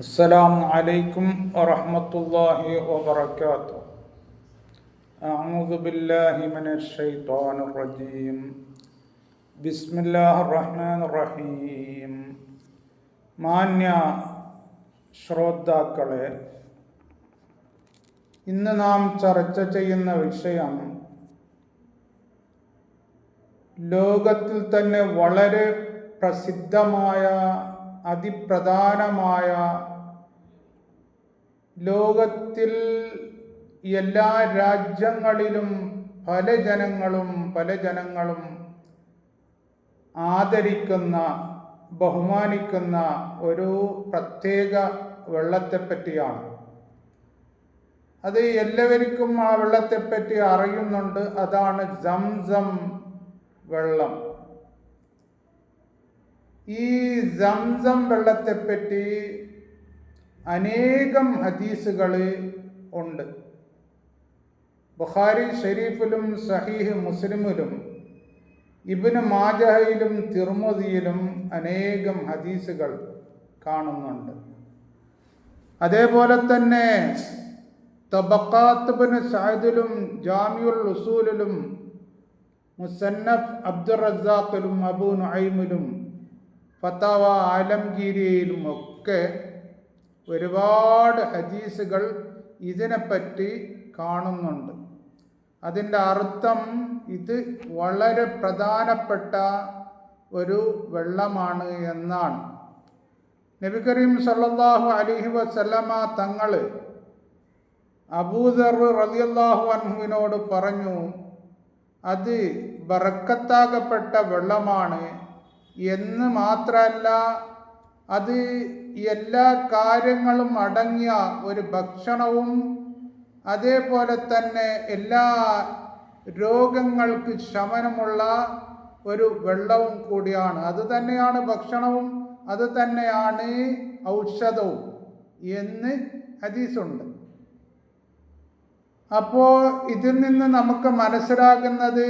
السلام عليكم ورحمة الله وبركاته أعوذ بالله من الشيطان الرجيم بسم الله الرحمن الرحيم മാന്യ ശ്രോതാക്കളെ ഇന്ന് നാം ചർച്ച ചെയ്യുന്ന വിഷയം ലോകത്തിൽ തന്നെ വളരെ പ്രസിദ്ധമായ അതിപ്രധാനമായ ലോകത്തിൽ എല്ലാ രാജ്യങ്ങളിലും പല ജനങ്ങളും പല ജനങ്ങളും ആദരിക്കുന്ന ബഹുമാനിക്കുന്ന ഒരു പ്രത്യേക വെള്ളത്തെപ്പറ്റിയാണ്. അത് എല്ലാവർക്കും ആ വെള്ളത്തെപ്പറ്റി അറിയുന്നുണ്ട്. അതാണ് സംസം വെള്ളം. ഈ സംസം വെള്ളത്തെപ്പറ്റി അനേകം ഹദീസുകൾ ഉണ്ട്. ബുഖാരി ഷെരീഫിലും സഹീഹ് മുസ്ലിമിലും ഇബിന് മാജഹയിലും തിർമുദിയിലും അനേകം ഹദീസുകൾ കാണുന്നുണ്ട്. അതേപോലെ തന്നെ തബക്കാത്തുബിന് സാഹിദിലും ജാമിയുൽ ഉസൂലിലും മുസന്നഫ് അബ്ദുറസാഖിലും അബു നുഐമിലും ഫത്താവ ആലംഗീരിയിലും ഒക്കെ ഒരുപാട് ഹദീസുകൾ ഇതിനെപ്പറ്റി കാണുന്നുണ്ട്. അതിന്റെ അർത്ഥം ഇത് വളരെ പ്രധാനപ്പെട്ട ഒരു വെള്ളമാണ് എന്നാണ്. നബി കരീം സല്ലാഹു അലിഹി വസല്ലമ തങ്ങൾ അബൂദർ റളിയല്ലാഹു അൻഹുവിനോട് പറഞ്ഞു അത് ബറക്കത്താകപ്പെട്ട വെള്ളമാണ് എന്ന് മാത്രമല്ല അത് എല്ലാ കാര്യങ്ങളും അടങ്ങിയ ഒരു ഭക്ഷണവും അതേപോലെ തന്നെ എല്ലാ രോഗങ്ങൾക്ക് ശമനമുള്ള ഒരു വെള്ളവും കൂടിയാണ്. അത് തന്നെയാണ് ഭക്ഷണവും അത് തന്നെയാണ് ഔഷധവും എന്ന് ഹദീസുണ്ട്. അപ്പോൾ ഇതിൽ നിന്ന് നമുക്ക് മനസ്സിലാകുന്നത്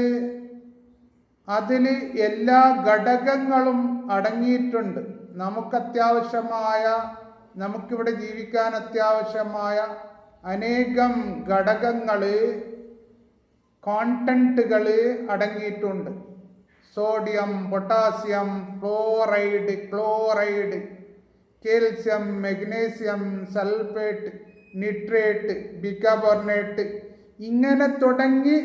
അതിൽ എല്ലാ ഘടകങ്ങളും അടങ്ങിയിട്ടുണ്ട്. നമുക്ക് അത്യാവശ്യമായ നമുക്കിവിടെ ജീവിക്കാൻ അത്യാവശ്യമായ അനേകം ഘടകങ്ങൾ കോണ്ടന്റുകൾ അടങ്ങിയിട്ടുണ്ട്. Sodium potassium fluoride chloride calcium magnesium sulphate nitrate bicarbonate ഇങ്ങനെ തുടങ്ങി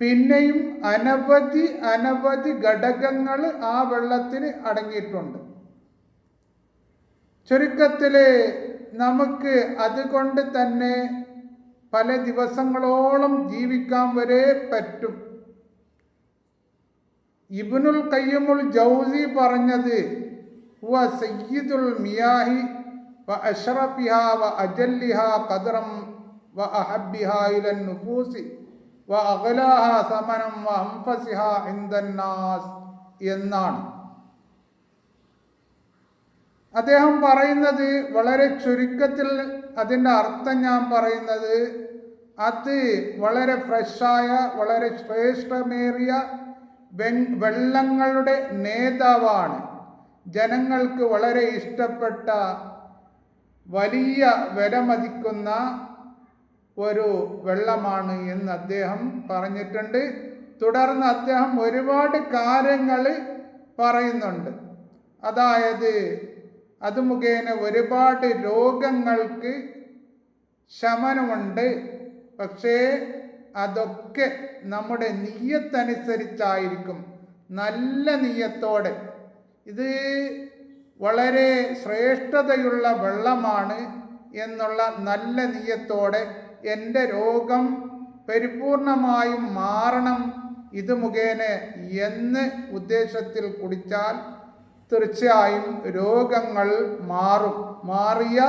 പിന്നെയും അനവധി അനവധി ഘടകങ്ങൾ ആ വെള്ളത്തിൽ അടങ്ങിയിട്ടുണ്ട്. ചുരുക്കത്തിൽ നമുക്ക് അതുകൊണ്ട് തന്നെ പല ദിവസങ്ങളോളം ജീവിക്കാൻ വരെ പറ്റും. ഇബിനുൽ കയ്യമുൽ ജൗസി പറഞ്ഞത് വ സയ്യിദുൽ മിയാഹി വ അഷ്റഫിഹ വ അജല്ലിഹ കദറം വ അഹബിഹ ഇലൻ നുഫൂസി സമനം വഹംഫസിഹ ഇൻദന്നാസ് എന്നാണ്. അദ്ദേഹം പറയുന്നത് വളരെ ചുരുക്കത്തിൽ അതിന്റെ അർത്ഥം ഞാൻ പറയുന്നത് അത് വളരെ ഫ്രഷായ വളരെ ശ്രേഷ്ഠമേറിയ വെള്ളങ്ങളുടെ നേതാവാണ്. ജനങ്ങൾക്ക് വളരെ ഇഷ്ടപ്പെട്ട വലിയ വിലമതിക്കുന്ന ഒരു വെള്ളമാണ് എന്ന് അദ്ദേഹം പറഞ്ഞിട്ടുണ്ട്. തുടർന്ന് അദ്ദേഹം ഒരുപാട് കാര്യങ്ങൾ പറയുന്നുണ്ട്. അതായത് അത് മുഖേന ഒരുപാട് രോഗങ്ങൾക്ക് ശമനമുണ്ട്. പക്ഷേ അതൊക്കെ നമ്മുടെ നീയത്തനുസരിച്ചായിരിക്കും. നല്ല നീയത്തോടെ. ഇത് വളരെ ശ്രേഷ്ഠതയുള്ള വെള്ളമാണ് എന്നുള്ള നല്ല നീയത്തോടെ എന്റെ രോഗം പരിപൂർണമായും മാറണം ഇത് മുഖേന എന്ന് ഉദ്ദേശത്തിൽ കുടിച്ചാൽ തീർച്ചയായും രോഗങ്ങൾ മാറും. മാറിയ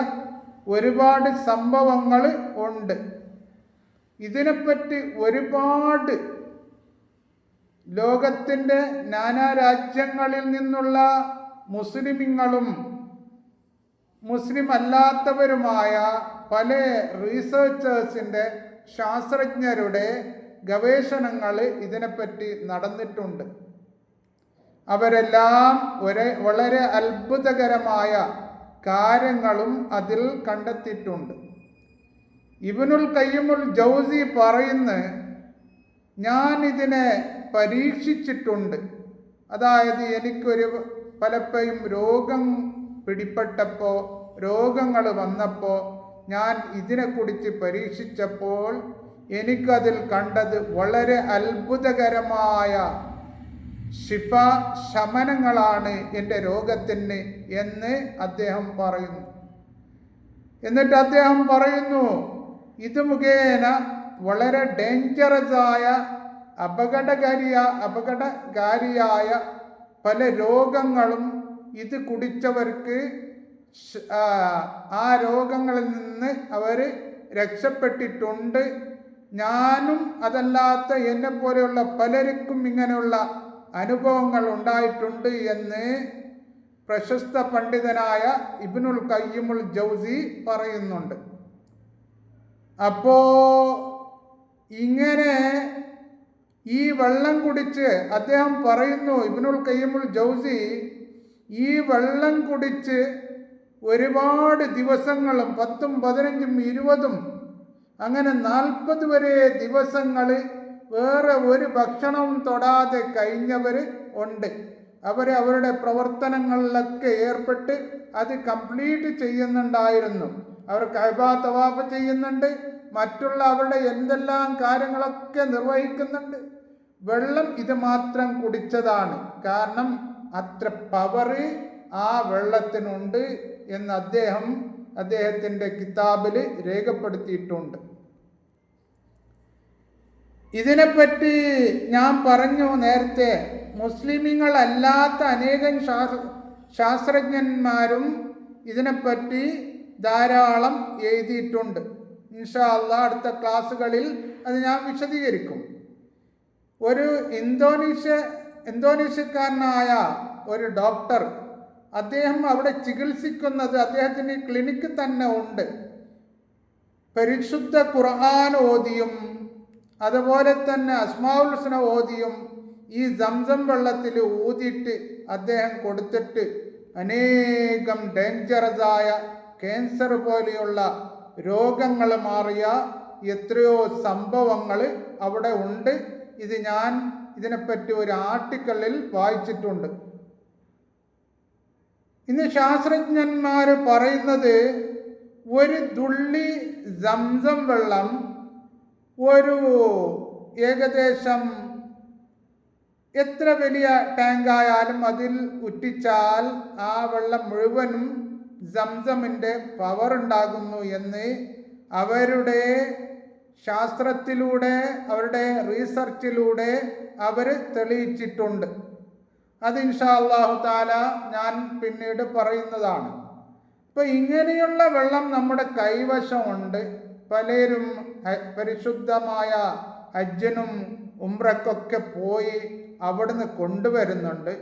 ഒരുപാട് സംഭവങ്ങൾ ഉണ്ട്. ഇതിനെപ്പറ്റി ഒരുപാട് ലോകത്തിന്റെ നാനാ രാജ്യങ്ങളിൽ നിന്നുള്ള മുസ്ലിമിങ്ങളും മുസ്ലിം അല്ലാത്തവരുമായ പല റീസേർച്ചേഴ്സിന്റെ ശാസ്ത്രജ്ഞരുടെ ഗവേഷണങ്ങൾ ഇതിനെപ്പറ്റി നടന്നിട്ടുണ്ട്. അവരെല്ലാം ഒരേ വളരെ അത്ഭുതകരമായ കാര്യങ്ങളും അതിൽ കണ്ടെത്തിയിട്ടുണ്ട്. ഇവനുൽ കയ്യമുൽ ജൗസി പറയുന്ന ഞാൻ ഇതിനെ പരീക്ഷിച്ചിട്ടുണ്ട്. അതായത് എനിക്കൊരു പലപ്പോഴും രോഗം പിടിപ്പെട്ടപ്പോൾ രോഗങ്ങൾ വന്നപ്പോൾ ഞാൻ ഇതിനെ ഇതിനെക്കുറിച്ച് പരീക്ഷിച്ചപ്പോൾ എനിക്കതിൽ കണ്ടത് വളരെ അത്ഭുതകരമായ ശിഫ ശമനങ്ങളാണ് എന്റെ രോഗത്തിന് എന്ന് അദ്ദേഹം പറയുന്നു. എന്നിട്ട് അദ്ദേഹം പറയുന്നു ഇത് മുഖേന വളരെ ഡേഞ്ചറസായ അപകടകാരിയ അപകടകാരിയായ പല രോഗങ്ങളും ഇത് കുടിച്ചവർക്ക് ആ, രോഗങ്ങളിൽ നിന്ന് അവർ രക്ഷപ്പെട്ടിട്ടുണ്ട്. ഞാനും അതല്ലാത്ത എന്നെ പോലെയുള്ള പലർക്കും ഇങ്ങനെയുള്ള അനുഭവങ്ങൾ ഉണ്ടായിട്ടുണ്ട് എന്ന് പ്രശസ്ത പണ്ഡിതനായ ഇബിനുൽ കയ്യമുൽ ജൗസി പറയുന്നുണ്ട്. അപ്പോ ഇങ്ങനെ ഈ വെള്ളം കുടിച്ച് അദ്ദേഹം പറയുന്നു ഇബിനുൽ കയ്യമുൽ ജൗസി ഈ വെള്ളം കുടിച്ച് ഒരുപാട് ദിവസങ്ങളും പത്തും പതിനഞ്ചും ഇരുപതും അങ്ങനെ നാൽപ്പത് വരെ ദിവസങ്ങൾ വേറെ ഒരു ഭക്ഷണവും തൊടാതെ കഴിഞ്ഞവർ ഉണ്ട്. അവർ അവരുടെ പ്രവർത്തനങ്ങളിലൊക്കെ ഏർപ്പെട്ട് അത് കംപ്ലീറ്റ് ചെയ്യുന്നുണ്ടായിരുന്നു. അവർ കൈബാ തവാഫ് ചെയ്യുന്നുണ്ട് മറ്റുള്ള അവരുടെ എന്തെല്ലാം കാര്യങ്ങളൊക്കെ നിർവഹിക്കുന്നുണ്ട്. വെള്ളം ഇത് മാത്രം കുടിച്ചതാണ്. കാരണം അത്ര പവർ ആ വെള്ളത്തിനുണ്ട്. എന്ന് അദ്ദേഹം അദ്ദേഹത്തിന്റെ കിതാബിൽ രേഖപ്പെടുത്തിയിട്ടുണ്ട്. ഇതിനെപ്പറ്റി ഞാൻ പറഞ്ഞു നേരത്തെ മുസ്ലിമീങ്ങളല്ലാത്ത അനേകം ശാസ്ത്ര ശാസ്ത്രജ്ഞന്മാരും ഇതിനെപ്പറ്റി ധാരാളം എഴുതിയിട്ടുണ്ട്. ഇൻഷാ അല്ല അടുത്ത ക്ലാസ്സുകളിൽ അത് ഞാൻ വിശദീകരിക്കും. ഒരു ഇന്തോനേഷ്യ ഇന്തോനേഷ്യക്കാരനായ ഒരു ഡോക്ടർ അദ്ദേഹം അവിടെ ചികിത്സിക്കുന്നത് അദ്ദേഹത്തിന് ക്ലിനിക്ക് തന്നെ ഉണ്ട്. പരിശുദ്ധ ഖുർആൻ ഓതിയും അതുപോലെ തന്നെ അസ്മാഉൽ ഹുസ്ന ഓതിയും ഈ സംസം വെള്ളത്തിൽ ഊതിയിട്ട് അദ്ദേഹം കൊടുത്തിട്ട് അനേകം ഡേഞ്ചറസായ ക്യാൻസർ പോലെയുള്ള രോഗങ്ങൾ മാറിയ എത്രയോ സംഭവങ്ങൾ അവിടെ ഉണ്ട്. ഇത് ഞാൻ ഇതിനെപ്പറ്റി ഒരു ആർട്ടിക്കിളിൽ വായിച്ചിട്ടുണ്ട്. ഇന്ന് ശാസ്ത്രജ്ഞന്മാർ പറയുന്നത് ഒരു തുള്ളി സംസം വെള്ളം ഒരു ഏകദേശം എത്ര വലിയ ടാങ്കായാലും അതിൽ ഉറ്റിച്ചാൽ ആ വെള്ളം മുഴുവനും സംസമിന്റെ പവർ ഉണ്ടാകുന്നു എന്ന് അവരുടെ ശാസ്ത്രത്തിലൂടെ അവരുടെ റീസർച്ചിലൂടെ അവർ തെളിയിച്ചിട്ടുണ്ട്. അത് ഇൻഷാ അള്ളാഹു താല ഞാൻ പിന്നീട് പറയുന്നതാണ്. ഇപ്പൊ ഇങ്ങനെയുള്ള വെള്ളം നമ്മുടെ കൈവശമുണ്ട്. പലരും പരിശുദ്ധമായ അജ്ജനും ഉംറക്കൊക്കെ പോയി അവിടുന്ന് കൊണ്ടുവരുന്നുണ്ട്.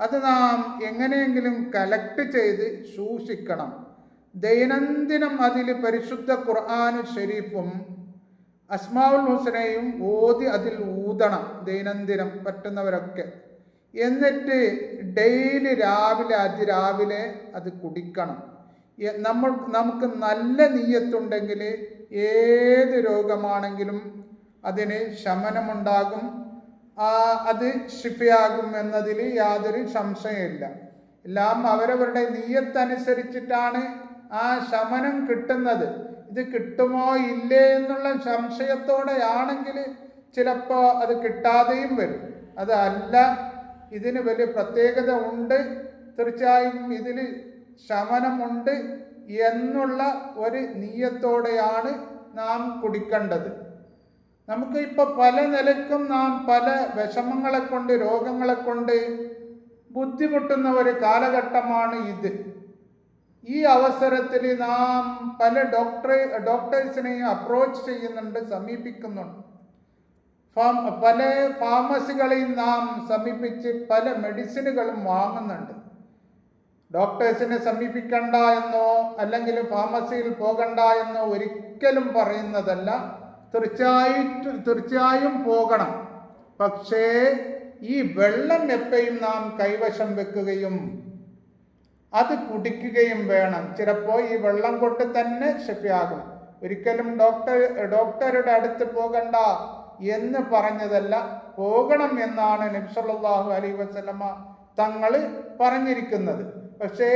അത് നാം എങ്ങനെയെങ്കിലും കലക്ട് ചെയ്ത് സൂക്ഷിക്കണം. ദൈനംദിനം അതിൽ പരിശുദ്ധ ഖുർആാനു ഷെരീഫും അസ്മാവുൽ ഹുസനയും ഓതി അതിൽ ഊതണം ദൈനംദിനം പറ്റുന്നവരൊക്കെ. എന്നിട്ട് ഡെയിലി രാവിലെ അതിരാവിലെ അത് കുടിക്കണം. നമ്മൾ നമുക്ക് നല്ല നീയത്തുണ്ടെങ്കിൽ ഏത് രോഗമാണെങ്കിലും അതിന് ശമനമുണ്ടാകും. അത് ശിഫയാകും എന്നതിൽ യാതൊരു സംശയമില്ല എല്ലാം അവരവരുടെ നീയത്തനുസരിച്ചിട്ടാണ് ആ ശമനം കിട്ടുന്നത്. ഇത് കിട്ടുമോ ഇല്ലേ എന്നുള്ള സംശയത്തോടെയാണെങ്കിൽ ചിലപ്പോൾ അത് കിട്ടാതെയും വരും. അതല്ല ഇതിന് വലിയ പ്രത്യേകത ഉണ്ട്. തീർച്ചയായും ഇതിൽ ശമനമുണ്ട് എന്നുള്ള ഒരു നീയത്തോടെയാണ് നാം കുടിക്കേണ്ടത്. നമുക്ക് ഇപ്പോൾ പല നിലക്കും നാം പല വിഷമങ്ങളെ കൊണ്ട് രോഗങ്ങളെ കൊണ്ട് ബുദ്ധിമുട്ടുന്ന ഒരു കാലഘട്ടമാണ് ഇത്. ഈ അവസരത്തിൽ നാം പല ഡോക്ടറെ ഡോക്ടേഴ്സിനെയും അപ്രോച്ച് ചെയ്യുന്നുണ്ട് സമീപിക്കുന്നുണ്ട്. ഫാം പല ഫാർമസികളെയും നാം സമീപിച്ച് പല മെഡിസിനുകളും വാങ്ങുന്നുണ്ട്. ഡോക്ടേഴ്സിനെ സമീപിക്കണ്ട എന്നോ അല്ലെങ്കിൽ ഫാർമസിയിൽ പോകണ്ട എന്നോ ഒരിക്കലും പറയുന്നതല്ല. തീർച്ചയായിട്ടും തീർച്ചയായും പോകണം. പക്ഷേ ഈ വെള്ളം എപ്പോഴും നാം കൈവശം വെക്കുകയും അത് കുടിക്കുകയും വേണം. ചിലപ്പോൾ ഈ വെള്ളം കൊണ്ട് തന്നെ ശക്തിയാകും ഒരിക്കലും ഡോക്ടർ ഡോക്ടറുടെ അടുത്ത് പോകണ്ട എന്ന് പറഞ്ഞതല്ല പോകണം എന്നാണ് നബ്സല്ലാഹു അലൈ വസല്ലമ തങ്ങൾ പറഞ്ഞിരിക്കുന്നത്. പക്ഷേ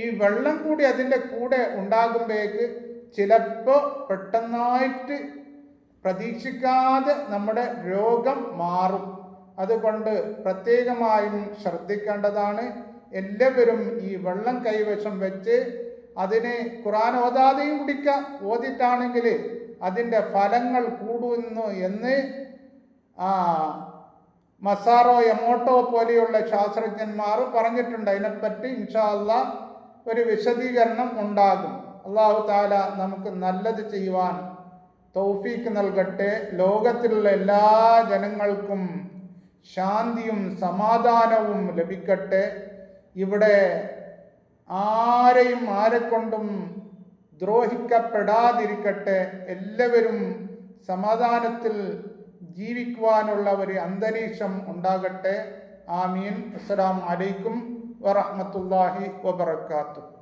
ഈ വെള്ളം കൂടി അതിന്റെ കൂടെ ഉണ്ടാകുമ്പോഴേക്ക് ചിലപ്പോൾ പെട്ടെന്നായിട്ട് പ്രതീക്ഷിക്കാതെ നമ്മുടെ രോഗം മാറും. അതുകൊണ്ട് പ്രത്യേകമായും ശ്രദ്ധിക്കേണ്ടതാണ് എല്ലാവരും ഈ വെള്ളം കൈവശം വെച്ച് അതിനെ ഖുറാൻ ഓതാതെയും കുടിക്കാം ഓതിട്ടാണെങ്കിൽ അതിന്റെ ഫലങ്ങൾ കൂടുന്നു എന്ന് മസാറോ എമോട്ടോ പോലെയുള്ള ശാസ്ത്രജ്ഞന്മാർ പറഞ്ഞിട്ടുണ്ട്. അതിനെപ്പറ്റി ഇൻഷാ അള്ളാ ഒരു വിശദീകരണം ഉണ്ടാകും. അള്ളാഹു താല നമുക്ക് നല്ലത് ചെയ്യുവാൻ തൗഫീക്ക് നൽകട്ടെ. ലോകത്തിലുള്ള എല്ലാ ജനങ്ങൾക്കും ശാന്തിയും സമാധാനവും ലഭിക്കട്ടെ. ഇവിടെ ആരെയും ആരെക്കൊണ്ടും ദ്രോഹിക്കപ്പെടാതിരിക്കട്ടെ. എല്ലാവരും സമാധാനത്തിൽ ജീവിക്കുവാനുള്ള ഒരു അന്തരീക്ഷം ഉണ്ടാകട്ടെ. ആമീൻ. അസ്സലാമു അലൈക്കും വറഹ്മത്തുള്ളാഹി വബറകാതുഹു.